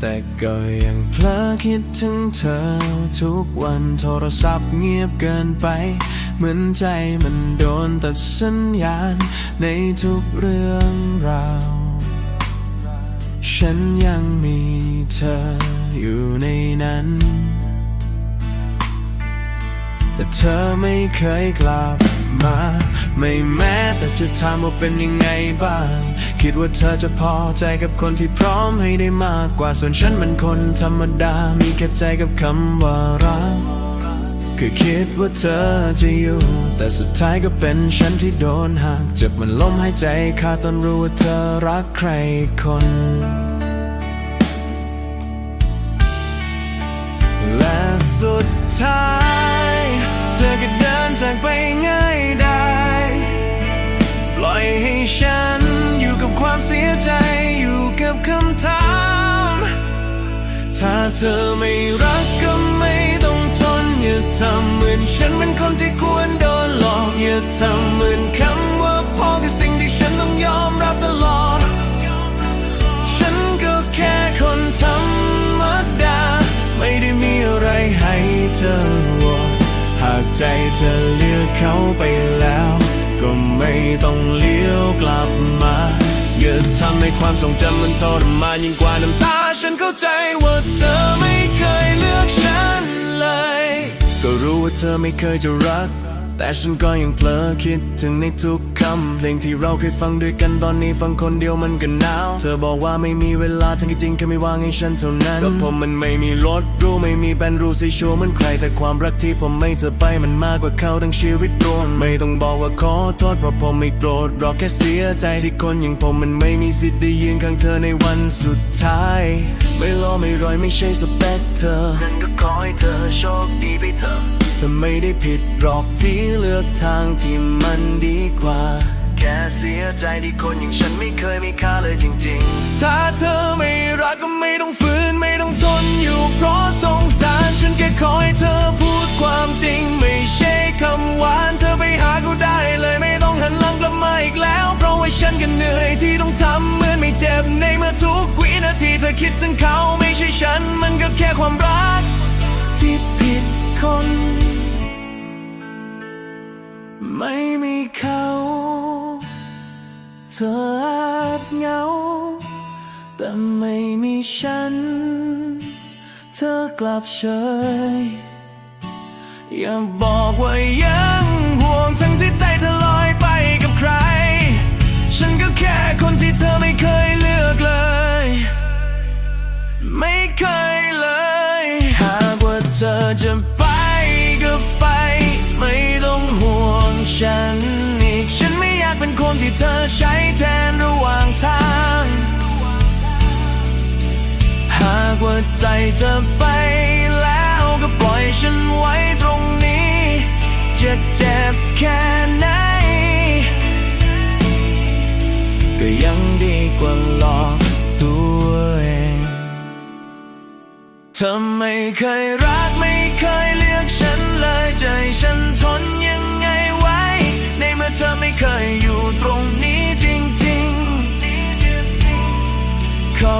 แต่ก็ยังเพลอคิดถึงเธอ ทุกวันโทรศัพท์เงียบเกินไป เหมือนใจมันโดนตัดสัญญาณ ในทุกเรื่องราว ฉันยังมีเธออยู่ในนั้น แต่เธอไม่เคยกลับ มา ไม่แม้แต่จะถามว่าเป็นยังไงบ้าง คิดว่าเธอจะพอใจกับคนที่พร้อมให้ได้มากกว่าส่วนฉันมันคนธรรมดา มีแค่ใจกับคำว่ารักเคยคิดว่าเธอจะอยู่ แต่สุดท้ายก็เป็นฉันที่โดนหักเจ็บมันล้มหายใจขาดตอนรู้ว่าเธอรักใครคนและสุดท้าย เธอไม่รักก็ไม่ต้องทนอย่าทำเหมือนฉันเป็นคนที่ควรโดนหลอกอย่าทำเหมือนคำว่าพอคือสิ่งที่ฉันต้องยอมรับตลอด ฉันก็แค่คนธรรมดา ไม่ได้มีอะไรให้เธอหวงหากใจเธอเลือกเขาไปแล้ว ก็ไม่ต้องเลี้ยวกลับมาอย่าทำให้ความทรงจำมันทรมานยิ่งกว่าน้ำตาาใจว่าเธอไม่เคยเลือกฉันเลย ก็รู้ว่าเธอไม่เคยจะรัก แต่ฉันก็ยังเผลอคิดถึงในทุกคำเพลงที่เราเคยฟังด้วยกันตอนนี้ฟังคนเดียวมันก็หนาว เธอบอกว่าไม่มีเวลาทั้งที่จริงแค่ไม่ว่างให้ฉันเท่านั้นก็ผมมันไม่มีรถหรู้ไม่มีแบรนด์หรู้สิชัวร์เหมือนใคร แต่ความรักที่ผมไม่เธอไปมันมากกว่าเขาทั้งชีวิตรวมไม่ต้องบอกว่าขอโทษเพราะผมไม่โกรธหรอกแค่เสียใจที่คนอย่างผมมันไม่มีสิทธิ์ได้ยืนข้างเธอในวันสุดท้าย ไม่รอไม่รอยไม่ใช่สเปคเธอนั่นก็ขอให้เธอโชคดีไปเถอะเธอไม่ได้ผิดหรอกที่เลือกทางที่มันดีกว่า แค่เสียใจที่คนอย่างฉันไม่เคยมีค่าเลยจริงๆ ถ้าเธอไม่รักก็ไม่ต้องฝืนไม่ต้องทนอยู่เพราะสงสารฉันแค่ขอให้เธอพูดความจริง ไม่ใช่คำหวานเธอไปหากูได้เลยไม่ต้องหันหลังกลับมาอีกแล้ว เพราะว่าฉันก็เหนื่อยที่ต้องทำเหมือนไม่เจ็บในเมื่อทุกวินาทีเธอคิดถึงเขาไม่ใช่ฉันมันก็แค่ความรัก ธออาจเหงา แต่ไม่มีฉัน เธอกลับเฉย อย่าบอกว่ายังห่วงทั้งที่ใจเธอลอยไปกับใคร ฉันก็แค่คนที่เธอไม่เคยเลือกเลย ไม่เคยเลย หากว่าเธอจะไปก็ไป ไม่ต้องห่วงฉัน นที่เธอใช้แทนระหว่างทาง หากว่าใจจะไปแล้วก็ปล่อยฉันไว้ตรงนี้ จะเจ็บแค่ไหน ก็ยังดีกว่าหลอกตัวเองเธอไม่เคยรักไม่เคย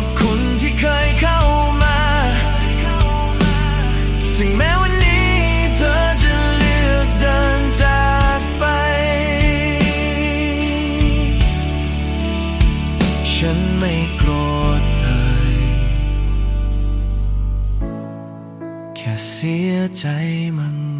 อบคุณที่เคยเข้ามา ถึงแม้วันนี้เธอจะเลือกเดินจากไป ฉันไม่โกรธเลยแค่เสียใจมั่ง